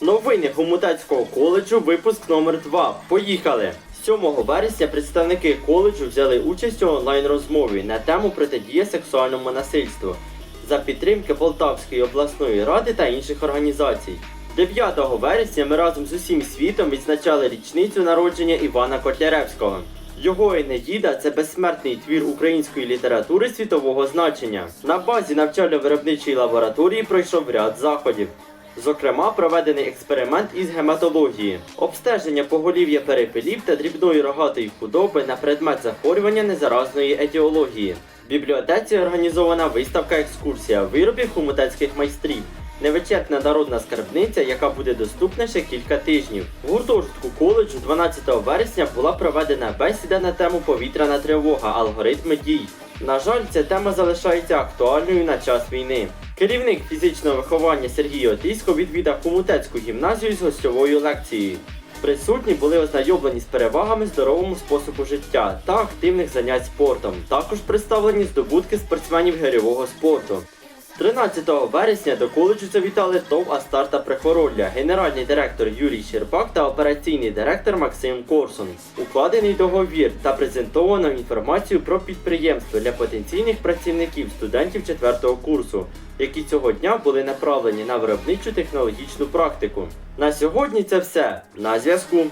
Новини Хомутецького коледжу, випуск номер 2 Поїхали! 7 вересня представники коледжу взяли участь у онлайн-розмові на тему протидія сексуальному насильству за підтримки Полтавської обласної ради та інших організацій. 9 вересня ми разом з усім світом відзначали річницю народження Івана Котляревського. Його Енеїда це безсмертний твір української літератури світового значення. На базі навчально-виробничої лабораторії пройшов ряд заходів. Зокрема, проведений експеримент із гематології, обстеження поголів'я перепелів та дрібної рогатої худоби на предмет захворювання незаразної етіології. В бібліотеці організована виставка екскурсія виробів хомутецьких майстрів. Невичерпна народна скарбниця, яка буде доступна ще кілька тижнів. В гуртожитку коледжу 12 вересня була проведена бесіда на тему повітряна тривога, алгоритми дій. На жаль, ця тема залишається актуальною на час війни. Керівник фізичного виховання Сергій Отисько відвідав Комутецьку гімназію з гостьовою лекцією. Присутні були ознайомлені з перевагами здоровому способу життя та активних занять спортом. Також представлені здобутки спортсменів гирьового спорту. 13 вересня до коледжу завітали ТОВ Астарта Прихоролля, генеральний директор Юрій Щербак та операційний директор Максим Корсун. Укладений договір та презентовано інформацію про підприємство для потенційних працівників студентів 4 курсу, які цього дня були направлені на виробничу технологічну практику. На сьогодні це все. На зв'язку.